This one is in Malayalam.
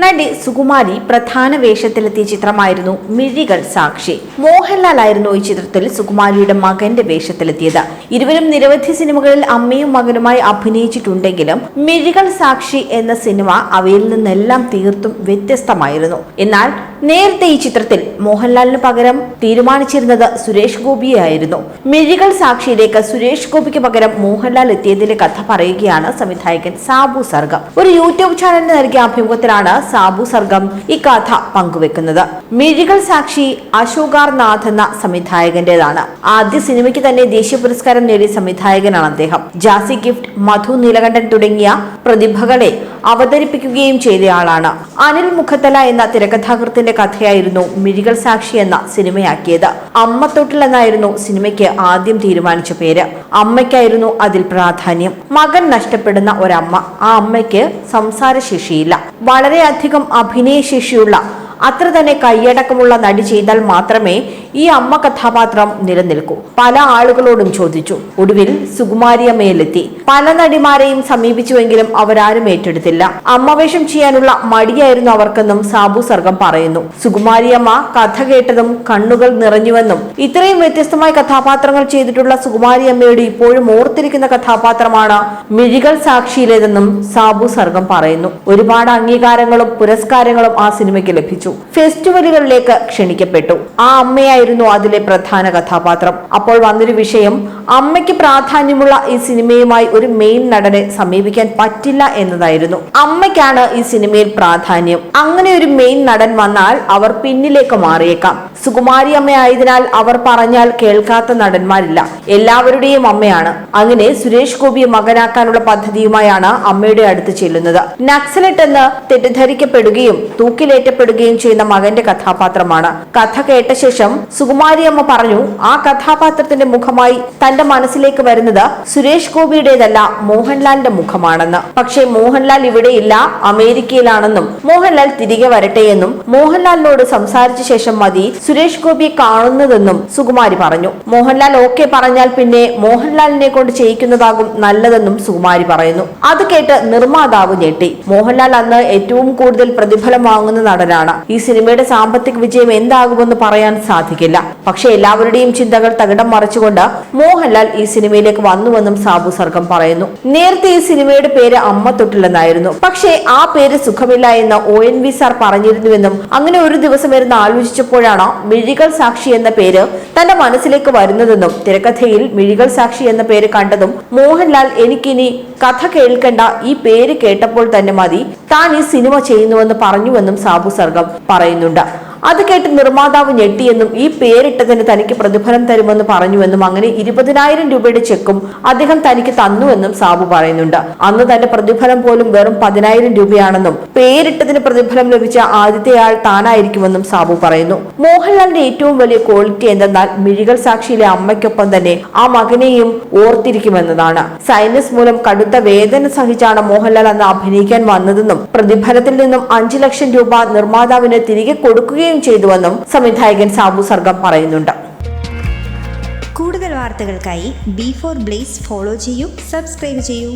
നടി സുകുമാരി പ്രധാന വേഷത്തിലെത്തിയ ചിത്രമായിരുന്നു മിഴികൾ സാക്ഷി. മോഹൻലാൽ ആയിരുന്നു ഈ ചിത്രത്തിൽ സുകുമാരിയുടെ മകന്റെ വേഷത്തിലെത്തിയത്. ഇരുവരും നിരവധി സിനിമകളിൽ അമ്മയും മകനുമായി അഭിനയിച്ചിട്ടുണ്ടെങ്കിലും മിഴികൾ സാക്ഷി എന്ന സിനിമ അവയിൽ നിന്നെല്ലാം തീർത്തും വ്യത്യസ്തമായിരുന്നു. എന്നാൽ നേരത്തെ ഈ ചിത്രത്തിൽ മോഹൻലാലിന് പകരം തീരുമാനിച്ചിരുന്നത് സുരേഷ് ഗോപിയായിരുന്നു മിഴികൾ സാക്ഷിയിലേക്ക് സുരേഷ് ഗോപിക്ക് പകരം മോഹൻലാൽ എത്തിയതിന്റെ കഥ പറയുകയാണ് സംവിധായകൻ സാബു സർഗം. ഒരു യൂട്യൂബ് ചാനലിന് നൽകിയ അഭിമുഖത്തിലാണ് സാബു സർഗം ഈ കഥ പങ്കുവെക്കുന്നത്. മിഴികൾ സാക്ഷി അശോകാർ നാഥ് എന്ന സംവിധായകന്റേതാണ്. ആദ്യ സിനിമയ്ക്ക് തന്നെ ദേശീയ പുരസ്കാരം നേടിയ സംവിധായകനാണ് അദ്ദേഹം. ജാസി ഗിഫ്റ്റ് മധു നീലകണ്ഠൻ തുടങ്ങിയ പ്രതിഭകളെ അവതരിപ്പിക്കുകയും ചെയ്തയാളാണ്. അനിൽ മുഖത്തല എന്ന തിരക്കഥാകൃത്തിന്റെ കഥയായിരുന്നു മിഴികൾ സാക്ഷി എന്ന സിനിമയാക്കിയത്. അമ്മത്തൊട്ടിൽ എന്നായിരുന്നു സിനിമയ്ക്ക് ആദ്യം തീരുമാനിച്ച പേര്. അമ്മയ്ക്കായിരുന്നു അതിൽ പ്രാധാന്യം. മകൻ നഷ്ടപ്പെടുന്ന ഒരമ്മ. ആ അമ്മയ്ക്ക് സംസാരശേഷിയില്ല. വളരെയധികം അഭിനയശേഷിയുള്ള അത്ര തന്നെ കൈയടക്കമുള്ള നടി ചെയ്താൽ മാത്രമേ ഈ അമ്മ കഥാപാത്രം നിലനിൽക്കൂ. പല ആളുകളോടും ചോദിച്ചു. ഒടുവിൽ സുകുമാരിയമ്മയിലെത്തി പല നടിമാരെയും സമീപിച്ചുവെങ്കിലും അവരാരും ഏറ്റെടുത്തില്ല. അമ്മവേഷം ചെയ്യാനുള്ള മടിയായിരുന്നു അവർക്കെന്നും സാബു സർഗം പറയുന്നു. സുകുമാരിയമ്മ കഥ കേട്ടതും കണ്ണുകൾ നിറഞ്ഞുവെന്നും ഇത്രയും വ്യത്യസ്തമായ കഥാപാത്രങ്ങൾ ചെയ്തിട്ടുള്ള സുകുമാരിയമ്മയുടെ ഇപ്പോഴും ഓർത്തിരിക്കുന്ന കഥാപാത്രമാണ് മിഴികൾ സാക്ഷിയിലേതെന്നും സാബു സർഗം പറയുന്നു. ഒരുപാട് അംഗീകാരങ്ങളും പുരസ്കാരങ്ങളും ആ സിനിമയ്ക്ക് ലഭിച്ചു. ഫെസ്റ്റിവലുകളിലേക്ക് ക്ഷണിക്കപ്പെട്ടു. ആ അമ്മയായിരുന്നു അതിലെ പ്രധാന കഥാപാത്രം. അപ്പോൾ വന്നൊരു വിഷയം അമ്മയ്ക്ക് പ്രാധാന്യമുള്ള ഈ സിനിമയുമായി ഒരു മെയിൻ നടനെ സമീപിക്കാൻ പറ്റില്ല എന്നതായിരുന്നു. അമ്മയ്ക്കാണ് ഈ സിനിമയിൽ പ്രാധാന്യം. അങ്ങനെ ഒരു മെയിൻ നടൻ വന്നാൽ അവർ പിന്നിലേക്ക് മാറിയേക്കാം. സുകുമാരി അമ്മയായതിനാൽ അവർ പറഞ്ഞാൽ കേൾക്കാത്ത നടന്മാരില്ല. എല്ലാവരുടെയും അമ്മയാണ്. അങ്ങനെ സുരേഷ് ഗോപിയെ മകനാക്കാനുള്ള പദ്ധതിയുമായാണ് അമ്മയുടെ അടുത്ത് ചെല്ലുന്നത്. നക്സലറ്റ് എന്ന് തെറ്റിദ്ധരിക്കപ്പെടുകയും തൂക്കിലേറ്റപ്പെടുകയും ചെയ്യുന്ന മകന്റെ കഥാപാത്രമാണ്. കഥ കേട്ട ശേഷം സുകുമാരിയമ്മ പറഞ്ഞു ആ കഥാപാത്രത്തിന്റെ മുഖമായി തന്റെ മനസ്സിലേക്ക് വരുന്നത് സുരേഷ് ഗോപിയുടേതല്ല മോഹൻലാലിന്റെ മുഖമാണെന്ന്. പക്ഷേ മോഹൻലാൽ ഇവിടെയില്ല അമേരിക്കയിലാണെന്നും മോഹൻലാൽ തിരികെ വരട്ടെ എന്നും മോഹൻലാലിനോട് സംസാരിച്ച ശേഷം മതി സുരേഷ് ഗോപിയെ കാണുന്നതെന്നും സുകുമാരി പറഞ്ഞു. മോഹൻലാൽ ഓക്കെ പറഞ്ഞാൽ പിന്നെ മോഹൻലാലിനെ കൊണ്ട് ചെയ്യിക്കുന്നതാകും നല്ലതെന്നും സുകുമാരി പറയുന്നു. അത് കേട്ട് നിർമ്മാതാവ് ഞെട്ടി. മോഹൻലാൽ അന്ന് ഏറ്റവും കൂടുതൽ പ്രതിഫലം വാങ്ങുന്ന നടനാണ്. ഈ സിനിമയുടെ സാമ്പത്തിക വിജയം എന്താകുമെന്ന് പറയാൻ സാധിക്കില്ല. പക്ഷെ എല്ലാവരുടെയും ചിന്തകൾ തകിടം മറിച്ചുകൊണ്ട് മോഹൻലാൽ ഈ സിനിമയിലേക്ക് വന്നുവെന്നും സാബു സർഗം പറയുന്നു. നേരത്തെ ഈ സിനിമയുടെ പേര് അമ്മ തൊട്ടില്ലെന്നായിരുന്നു. പക്ഷേ ആ പേര് സുഖമില്ല എന്ന് ഒ എൻ വി സാർ പറഞ്ഞിരുന്നുവെന്നും അങ്ങനെ ഒരു ദിവസം ഇരുന്ന് ആലോചിച്ചപ്പോഴാണ് മിഴികൾ സാക്ഷി എന്ന പേര് തന്റെ മനസ്സിലേക്ക് വരുന്നതെന്നും തിരക്കഥയിൽ മിഴികൾ സാക്ഷി എന്ന പേര് കണ്ടതും മോഹൻലാൽ എനിക്കിനി കഥ കേൾക്കേണ്ട ഈ പേര് കേട്ടപ്പോൾ തന്നെ മതി. താൻ ഈ സിനിമ ചെയ്യുന്നുവെന്ന് പറഞ്ഞുവെന്നും സാബു സർഗം പറയുന്നുണ്ട്. അത് കേട്ട് നിർമ്മാതാവ് ഞെട്ടിയെന്നും ഈ പേരിട്ടതിന് തനിക്ക് പ്രതിഫലം തരുമെന്ന് പറഞ്ഞുവെന്നും അങ്ങനെ ഇരുപതിനായിരം രൂപയുടെ ചെക്കും അദ്ദേഹം തനിക്ക് തന്നുവെന്നും സാബു പറയുന്നുണ്ട്. അന്ന് തന്റെ പ്രതിഫലം പോലും വെറും പതിനായിരം രൂപയാണെന്നും പേരിട്ടതിന് പ്രതിഫലം ലഭിച്ച ആദ്യത്തെ ആൾ താനായിരിക്കുമെന്നും സാബു പറയുന്നു. മോഹൻലാലിന്റെ ഏറ്റവും വലിയ ക്വാളിറ്റി എന്തെന്നാൽ മിഴികൾ സാക്ഷിയിലെ അമ്മയ്ക്കൊപ്പം തന്നെ ആ മകനെയും ഓർത്തിരിക്കുമെന്നതാണ്. സൈനസ് മൂലം കടുത്ത വേദന സഹിച്ചാണ് മോഹൻലാൽ അന്ന് അഭിനയിക്കാൻ വന്നതെന്നും പ്രതിഫലത്തിൽ നിന്നും അഞ്ചു ലക്ഷം രൂപ നിർമ്മാതാവിന് തിരികെ കൊടുക്കുകയും ചെയ്തുവെന്നും സംവിധായകൻ സാബു സർഗം പറയുന്നുണ്ട്. കൂടുതൽ വാർത്തകൾക്കായി ബി ഫോർ ബ്ലേസ് ഫോളോ ചെയ്യൂ സബ്സ്ക്രൈബ് ചെയ്യൂ.